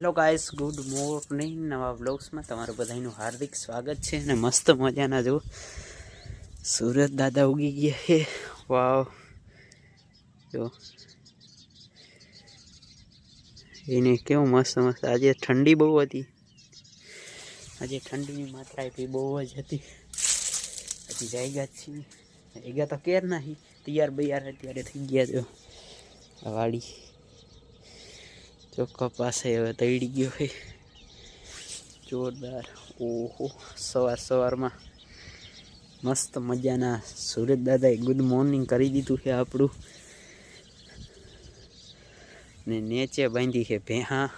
Hello guys good morning નવા બ્લોગ્સમાં તમારું બધાનું હાર્દિક સ્વાગત છે અને મસ્ત મજાના જો સુરત દાદા ઉગી ગયા છે. વાવ જો. એને કેવું મસ્ત મસ્ત આજે ઠંડી બહુ હતી. આજે ઠંડીની માત્રા એટલી બહુ જ હતી. હજી જાયગા ગયા છીએ. ગયા તો કેર નહીં. તૈયાર બૈયાર અત્યારે થઈ ગયા જો વાડી. ચોખ્ખા પાસે હવે તૈડી ગયો હોય જોરદાર. ઓહો, સવાર સવારમાં મસ્ત મજાના સુરત દાદાએ ગુડ મોર્નિંગ કરી દીધું છે આપણું. ને નેચે બાંધી છે ભેહા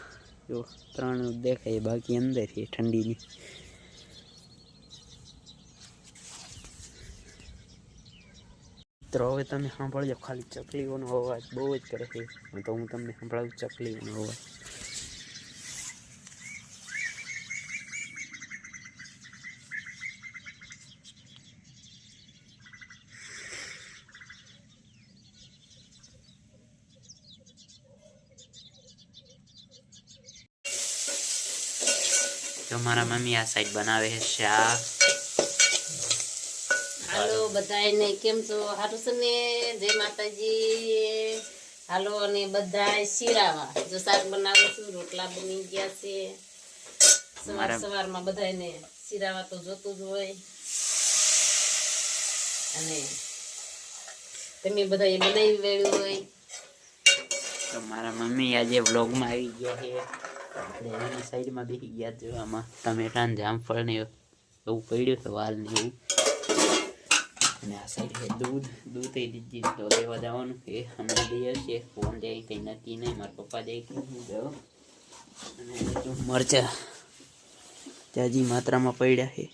જો ત્રણ દેખાય, બાકી અંદર છે ઠંડીની. મિત્રો, હવે તમે સાંભળજો ખાલી ચકલીઓનો અવાજ. બહુ જ કરે છે. તો હું તમને સંભળાવું ચકલીઓનો અવાજ. તો મારા મમ્મી આ સાઈડ બનાવે છે શાક. હાલો બધાને કેમ છો? હારું છે ને? જય માતાજી. હાલો અને બધા શીરાવા. જો શાક બનાવું છું રોટલા બની ગયા છે. સવાર સવારમાં બધાને શીરાવા તો જોતું જ હોય. અને તમે બધા એ બનાવી વેળ્યું હોય. તો મારા મમ્મી આજે વ્લોગમાં આવી ગયા છે. એની સાઈડમાં બેસી ગયા જોવામાં આમાં. ટમેટા ને જામફળ ને એવું પડ્યું છે વાલ ને એવું. અને આ સાઈડ છે દૂધ દૂધ એ દીધી તો લેવા જવાનું એ હમણાં દઈએ છે ફોન જાય કંઈ નક્કી નહીં મારા પપ્પા જાય કે હું જાઉં અને જો મરચા જાજી માત્રામાં પડ્યા છે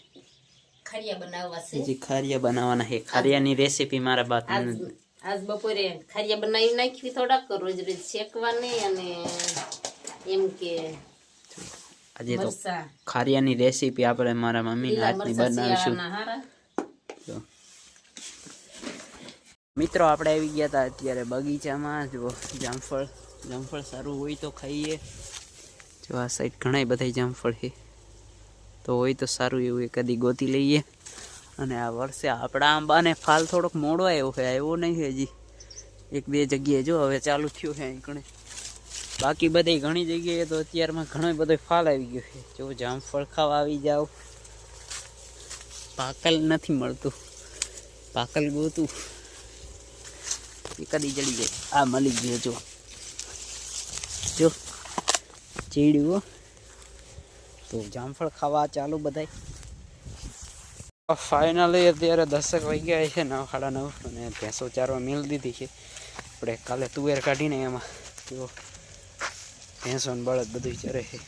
ખારિયા બનાવવા છે? હજી ખારિયા બનાવવાના છે ખારિયાની રેસીપી મારા બાપ આજ બપોરે ખારિયા બનાવી નાખી થોડાક રોજ રોજ શેકવાની અને એમ કે આજે તો ખારિયાની રેસીપી આપણે મારા મમ્મીના લીલા હાથની બનાવીશું. મિત્રો, આપણે આવી ગયા હતા અત્યારે બગીચામાં. જો જામફળ જામફળ સારું હોય તો ખાઈએ. જો આ સાઈડ ઘણા બધા જામફળ છે. તો હોય તો સારું એવું કદી ગોતી લઈએ. અને આ વર્ષે આપણા આંબાને ફાલ થોડોક મોડો આવ્યો છે, આવ્યો નહીં હજી. એક બે જગ્યાએ જો, હવે ચાલુ થયું છે અહીં બાકી બધી ઘણી જગ્યાએ તો અત્યારમાં ઘણો બધો ફાલ આવી ગયો છે. જો જામફળ ખાવા આવી જાઓ. પાકલ નથી મળતું. પાકલ ગોતું. એ કદી ચડી જાય. આ મળી ગયો જો. જો. ચીડ્યું. તો જામફળ ખાવા ચાલુ બધાય. ફાઇનલી અત્યારે દસક વાગ્યા છે નવ સાડા નવ અને ભેંસો ચારવા મિલ દીધી છે. આપણે કાલે તુવેર કાઢીને એમાં જો ભેંસો ને બળદ બધું ચરે છે.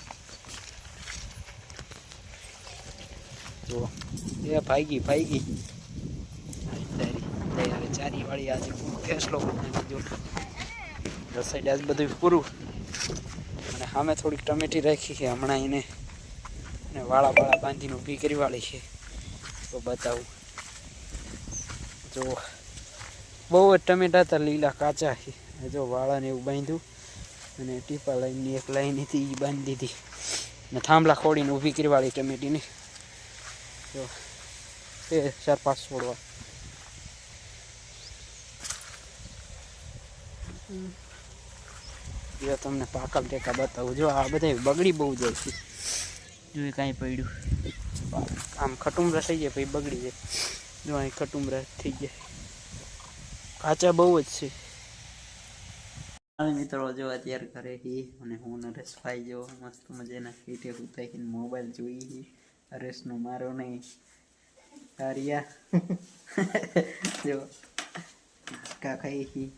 જો. એ ભાગી તૈયાર ચારી વાળી આજે ફેસલો આજ બધું પૂરું. અને સામે થોડીક ટમેટી રાખી છે, હમણાં એને. અને વાળા વાળા બાંધીને ઊભી કરી વાળી છે. તો બતાવું. જો, બહુ જ ટમેટા હતા, લીલા કાચા છે. જો વાળાને એવું બાંધ્યું. અને ટીપા લાઈનની એક લાઈન હતી એ બાંધી દીધી. અને થાંભલા ખોડીને ઊભી કરી વાળી ટમેટીને. જો એ ચાર પાંચ છોડવા. જો તમને પાકલ ટેકા બતાવું. જો આ બધા બગડી બહુ જાય છે. જો કાંઈ પડ્યું. આમ ખટુમરા થઈ જાય, પછી બગડી જાય. જો અહીં ખટુમરા થઈ જાય કાચા બહુ જ છે. મિત્રો, જો અત્યારે ઘરે હી અને હું નરેશ ભાઈ જો મસ્ત મજાના હીટે ઉતારીને મોબાઈલ જોઈ નરેશનો મારો નહીં. કારિયા જો કાકા ખાઈ હી.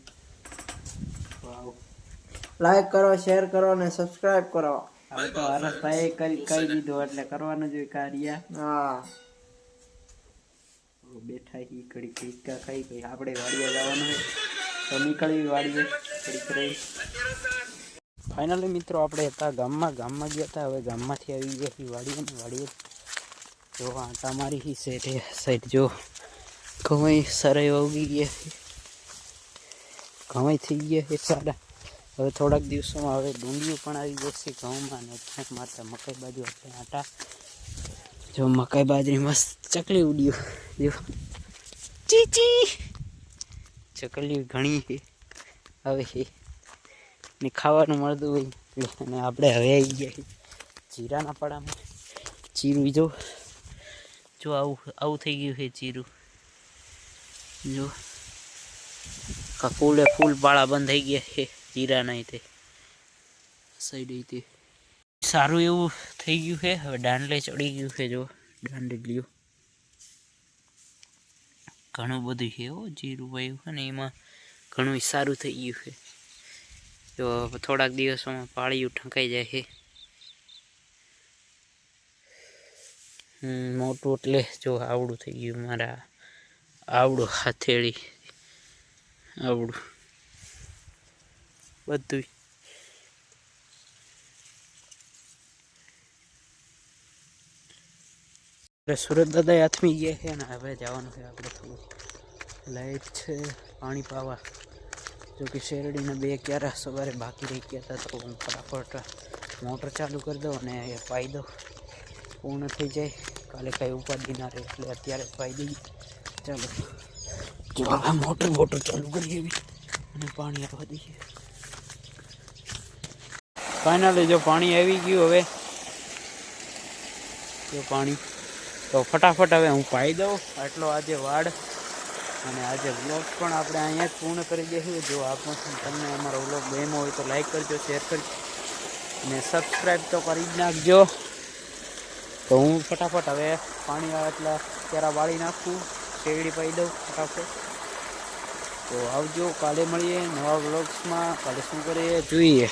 લાઈક કરો શેર કરો અને સબસ્ક્રાઇબ કરો. હવે તો હરસભાઈ કરી કહી દીધું એટલે કરવાનું જોઈએ કાર્ય. હા. બેઠા હી કડી હિંચકા ખાઈ ગઈ આપણે વાડીએ જવાનું હોય તો નીકળવી વાડીએ કડી રહી. ફાઇનલી મિત્રો આપણે હતા ગામમાં ગામમાં ગયા હતા હવે ગામમાંથી આવી ગયા છીએ વાડીએ ને વાડીએ. જો આટા મારી હી સેટ સાઈડ જો ઘઉં સરાઈ ઉગી ગયા ઘઉં થઈ ગયા છે સારા હવે થોડાક દિવસોમાં હવે ડુંગળીઓ પણ આવી જશે ઘઉંમાં ને ક્યાંક મારતા મકાઈ બાજુ આપણે આટા. જો મકાઈ બાજરી મસ્ત ચકલી ઉડ્યું. જો. ચીચી. ચકલી ઘણી છે. હવે ને ખાવાનું મળતું હોય અને આપણે હવે આવી ગયા જીરાના પડામાં. જીરું જો. જો આવું આવું થઈ ગયું છે જીરું. જો. કા ફૂલે પાળા બંધ થઈ ગયા છે જીરાના તે. સાઈડ તે. સારું એવું થઈ ગયું છે, હવે દાંડલે ચડી ગયું છે, જો. દાંડલિયું ઘણું બધું છે હો, જીરું વાયું છે ને એમાં ઘણું સારું થઈ ગયું છે. તો થોડાક દિવસોમાં પાળિયું ઠંકાઈ જાય છે. મોટું એટલે જો આવડું થઈ ગયું મારા આવડું હથેળી. આવડું. બધું સુરત દાદા આથમી ગયા છે ને, હવે જવાનું છે આપણે થોડું લાઈટ છે, પાણી પાવા. જો કે શેરડીને બે ક્યારે સવારે બાકી રહી ગયા હતા, તો હું ફટાફટ મોટર ચાલુ કરી દઉં અને એ ફાયદો પૂર્ણ થઈ જાય. કાલે કાંઈ ઉપાધિ ના રહે, એટલે અત્યારે ફાયદો દઈએ ચાલો હવે મોટર ચાલુ કરી દેવી અને પાણી આવવા દઈએ. ફાઇનલી જો પાણી આવી ગયું હવે, જો પાણી, તો ફટાફટ હવે હું પાઈ દઉં. આટલો આજે વાડ અને આજે વ્લોગ પણ આપણે અહીંયા જ પૂર્ણ કરી દઈશું જો આ તમને અમારો વ્લોગ ગેમો હોય તો લાઈક કરજો શેર કરજો અને સબસ્ક્રાઈબ તો કરી જ નાખજો. તો હું ફટાફટ હવે પાણી એટલે ત્યારે વાળી નાખું. શેરડી પાઈ દઉં ફટાફટ. તો આવજો કાલે મળીએ નવા વ્લોગ્સમાં કાલે શું કરીએ? જોઈએ.